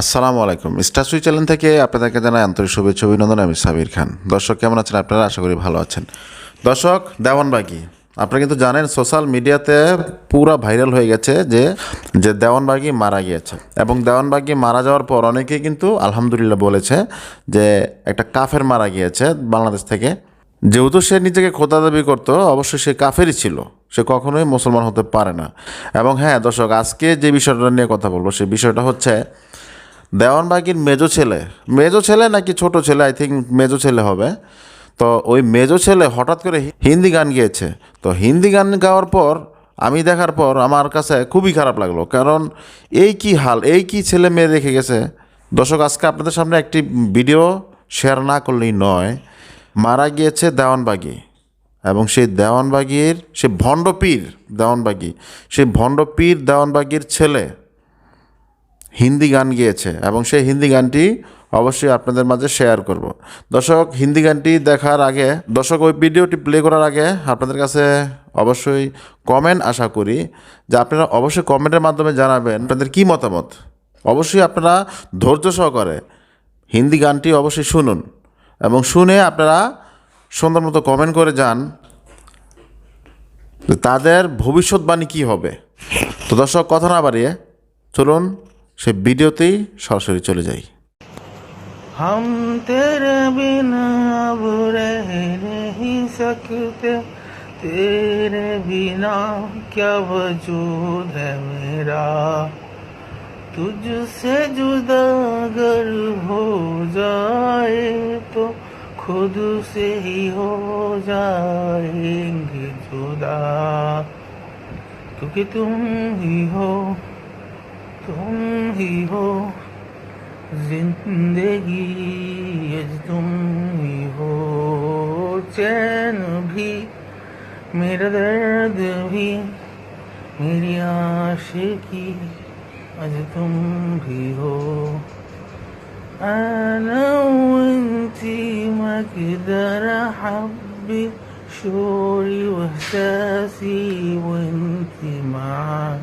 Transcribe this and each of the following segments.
আসসালামু আলাইকুম। স্টার সুই চ্যানেল থেকে আপনাদেরকে জানাই আন্তরিক শুভেচ্ছা, অভিনন্দন। আমি সাবির খান। দর্শক, কেমন আছেন আপনারা? আশা করি ভালো আছেন। দর্শক দেওয়ানবাগি আপনারা কিন্তু জানেন, সোশ্যাল মিডিয়াতে পুরো ভাইরাল হয়ে গেছে যে যে দেওয়ানবাগি মারা গিয়েছে। এবং দেওয়ানবাগি মারা যাওয়ার পর অনেকেই কিন্তু আলহামদুলিল্লাহ বলেছে যে, একটা কাফের মারা গিয়েছে বাংলাদেশ থেকে। যেহেতু সে নিজেকে খোদা দাবি করতো, অবশ্যই সে কাফেরই ছিল। সে কখনোই মুসলমান হতে পারে না। এবং হ্যাঁ দর্শক, আজকে যে বিষয়টা নিয়ে কথা বলব সেই বিষয়টা হচ্ছে দেওয়ানবাগির মেজো ছেলে। মেজো ছেলে নাকি ছোট ছেলে? আই থিঙ্ক মেজো ছেলে হবে। তো ওই মেজো ছেলে হঠাৎ করে হিন্দি গান গেয়েছে। তো হিন্দি গান গাওয়ার পর, আমি দেখার পর আমার কাছে খুবই খারাপ লাগল। কারণ এই কি হাল? এই কি ছেলে মেয়ে রেখে গেছে? দর্শক, আজকে আপনাদের সামনে একটি ভিডিও শেয়ার না করলেই নয়। মারা গিয়েছে দেওয়ানবাগি। এবং সেই দেওয়ানবাগির, সে ভণ্ডপীর দেওয়ানবাগি। সেই ভণ্ডপীর দেওয়ানবাগির ছেলে। হিন্দি গান গিয়েছে এবং সেই হিন্দি গানটি অবশ্যই আপনাদের মাঝে শেয়ার করব। দর্শক, হিন্দি গানটি দেখার আগে, দর্শক, ওই ভিডিওটি প্লে করার আগে আপনাদের কাছে অবশ্যই কমেন্ট আশা করি যে আপনারা অবশ্যই কমেন্টের মাধ্যমে জানাবেন আপনাদের কী মতামত। অবশ্যই আপনারা ধৈর্য সহকারে হিন্দি গানটি অবশ্যই শুনুন এবং শুনে আপনারা সুন্দর মতো কমেন্ট করে যান তাদের ভবিষ্যৎবাণী কী হবে। তো দর্শক, কথা না বাড়িয়ে চলুন সে ভিডিওতেই সরাসরি চলে যাই हम तेरे बिना अब रह नहीं सकते तेरे बिना क्या वजूद है मेरा तुझसे जुदा अगर हो जाए तो खुद से ही हो जाएंगे जुदा क्योंकि तुम ही हो तुम ही हो जिंदगी आज तुम ही हो चैन भी मेरा दर्द भी मेरी आशिकी आज तुम भी हो أنا وانتي مقدر حبي شعوري واحساسي وانتي معاي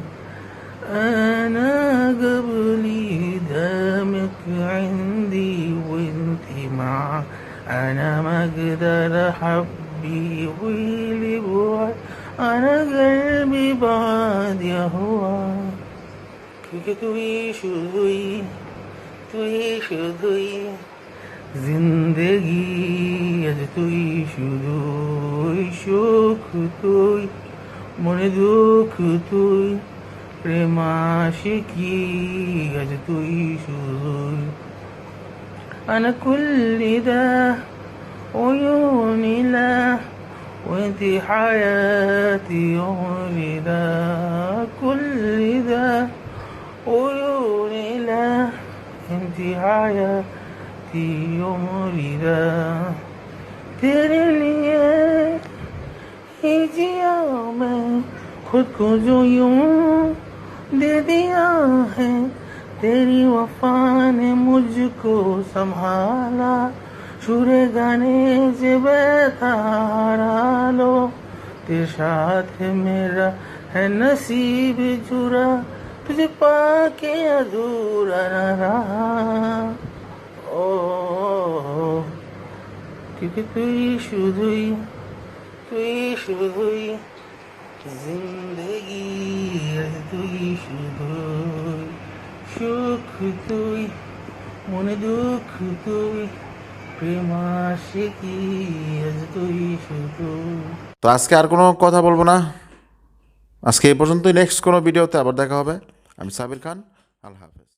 عندي والدمع أنا مقدر حبي ويلي بعد أنا قلبي بعد يا هو তুই শুধুই তুই শুধুই জিন্দগি আজ তুই শুধুই সুখ তুই মনে দুঃখ তুই প্রেমাশিকি আজ তুই শুধুই। أنا كل ده عيوني لا وانت حياتي عمري ده كل ده عيوني لا انت حياتي عمري ده तेरे लिए ही जिया मैं खुद को जो यूं दे दिया है तेरी वफा ने मुझको संभाला शुरे गाने से बेतारा लो तेरे साथ मेरा है नसीब जुरा तुझे पाके अधूरा न रहा ओ, क्योंकि तू ही शुद्धुई तू ही शुद्धुई जिंदगी তুই শুধুই সুখ তুই, মনে দুঃখ তুই তুই তো আজকে আর কোনো কথা বলব না। আজকে এই পর্যন্তই নেক্সট কোনো ভিডিওতে আবার দেখা হবে। আমি সাবির খান, আল্লাহ হাফেজ।